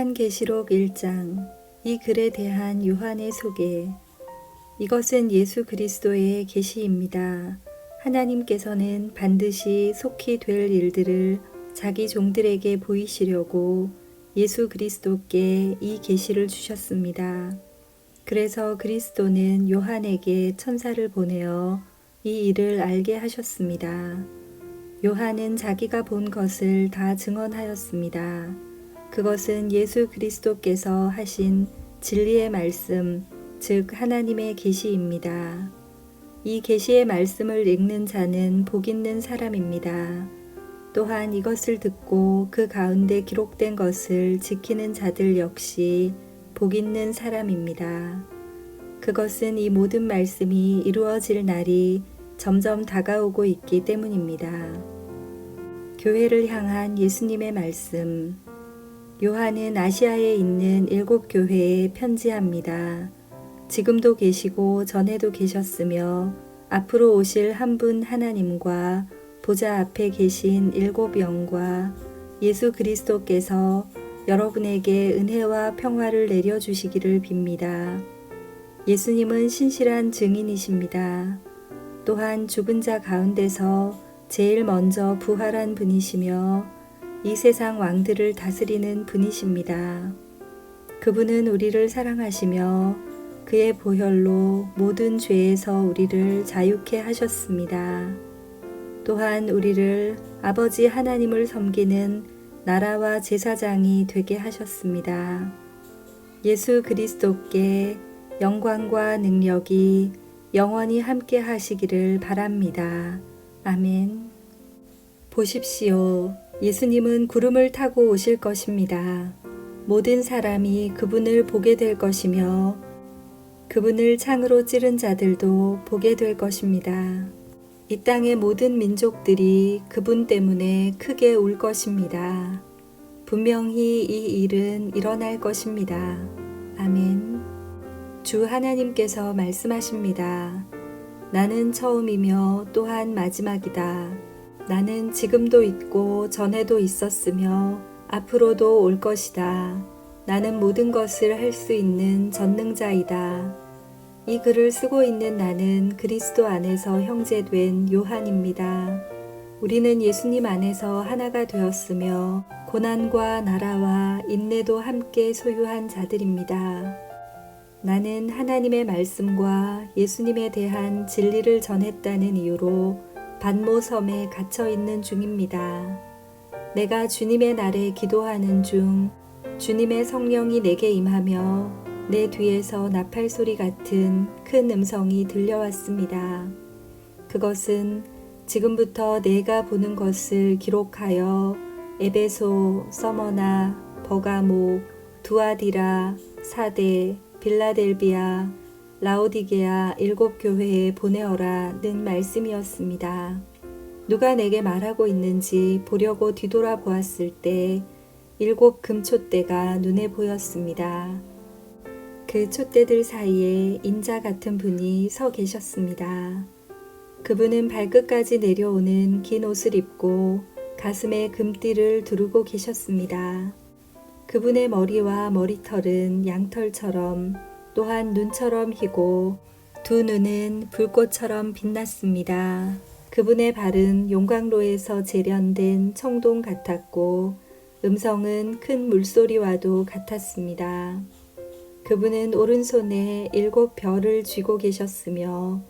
요한계시록 1장 이 글에 대한 요한의 소개 이것은 예수 그리스도의 계시입니다. 하나님께서는 반드시 속히 될 일들을 자기 종들에게 보이시려고 예수 그리스도께 이 계시를 주셨습니다. 그래서 그리스도는 요한에게 천사를 보내어 이 일을 알게 하셨습니다. 요한은 자기가 본 것을 다 증언하였습니다. 그것은 예수 그리스도께서 하신 진리의 말씀, 즉 하나님의 계시입니다. 이 계시의 말씀을 읽는 자는 복 있는 사람입니다. 또한 이것을 듣고 그 가운데 기록된 것을 지키는 자들 역시 복 있는 사람입니다. 그것은 이 모든 말씀이 이루어질 날이 점점 다가오고 있기 때문입니다. 교회를 향한 예수님의 말씀. 요한은 아시아에 있는 일곱 교회에 편지합니다. 지금도 계시고 전에도 계셨으며 앞으로 오실 한 분 하나님과 보좌 앞에 계신 일곱 영과 예수 그리스도께서 여러분에게 은혜와 평화를 내려주시기를 빕니다. 예수님은 신실한 증인이십니다. 또한 죽은 자 가운데서 제일 먼저 부활한 분이시며 이 세상 왕들을 다스리는 분이십니다. 그분은 우리를 사랑하시며 그의 보혈로 모든 죄에서 우리를 자유케 하셨습니다. 또한 우리를 아버지 하나님을 섬기는 나라와 제사장이 되게 하셨습니다. 예수 그리스도께 영광과 능력이 영원히 함께 하시기를 바랍니다. 아멘. 보십시오. 예수님은 구름을 타고 오실 것입니다. 모든 사람이 그분을 보게 될 것이며 그분을 창으로 찌른 자들도 보게 될 것입니다. 이 땅의 모든 민족들이 그분 때문에 크게 울 것입니다. 분명히 이 일은 일어날 것입니다. 아멘. 주 하나님께서 말씀하십니다. 나는 처음이며 또한 마지막이다. 나는 지금도 있고 전에도 있었으며 앞으로도 올 것이다. 나는 모든 것을 할 수 있는 전능자이다. 이 글을 쓰고 있는 나는 그리스도 안에서 형제된 요한입니다. 우리는 예수님 안에서 하나가 되었으며 고난과 나라와 인내도 함께 소유한 자들입니다. 나는 하나님의 말씀과 예수님에 대한 진리를 전했다는 이유로 반모섬에 갇혀 있는 중입니다. 내가 주님의 날에 기도하는 중 주님의 성령이 내게 임하며 내 뒤에서 나팔 소리 같은 큰 음성이 들려왔습니다. 그것은 지금부터 내가 보는 것을 기록하여 에베소, 서머나, 버가모, 두아디라, 사대, 빌라델비아, 라오디게아 일곱 교회에 보내어라 는 말씀이었습니다. 누가 내게 말하고 있는지 보려고 뒤돌아 보았을 때 일곱 금촛대가 눈에 보였습니다. 그 촛대들 사이에 인자 같은 분이 서 계셨습니다. 그분은 발끝까지 내려오는 긴 옷을 입고 가슴에 금띠를 두르고 계셨습니다. 그분의 머리와 머리털은 양털처럼 또한 눈처럼 희고 두 눈은 불꽃처럼 빛났습니다. 그분의 발은 용광로에서 재련된 청동 같았고 음성은 큰 물소리와도 같았습니다. 그분은 오른손에 일곱 별을 쥐고 계셨으며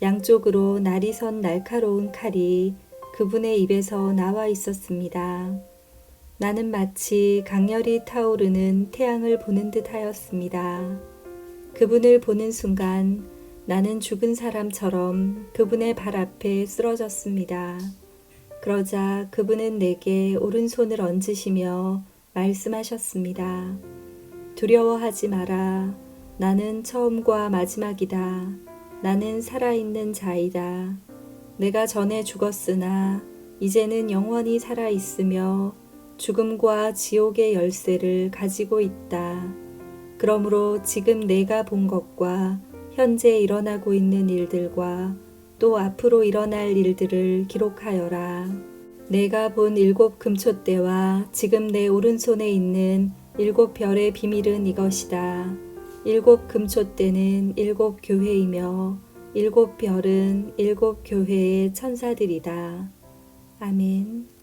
양쪽으로 날이 선 날카로운 칼이 그분의 입에서 나와 있었습니다. 나는 마치 강렬히 타오르는 태양을 보는 듯 하였습니다. 그분을 보는 순간 나는 죽은 사람처럼 그분의 발 앞에 쓰러졌습니다. 그러자 그분은 내게 오른손을 얹으시며 말씀하셨습니다. 두려워하지 마라. 나는 처음과 마지막이다. 나는 살아있는 자이다. 내가 전에 죽었으나 이제는 영원히 살아있으며 죽음과 지옥의 열쇠를 가지고 있다. 그러므로 지금 내가 본 것과 현재 일어나고 있는 일들과 또 앞으로 일어날 일들을 기록하여라. 내가 본 일곱 금촛대와 지금 내 오른손에 있는 일곱 별의 비밀은 이것이다. 일곱 금초대는 일곱 교회이며 일곱 별은 일곱 교회의 천사들이다. 아멘.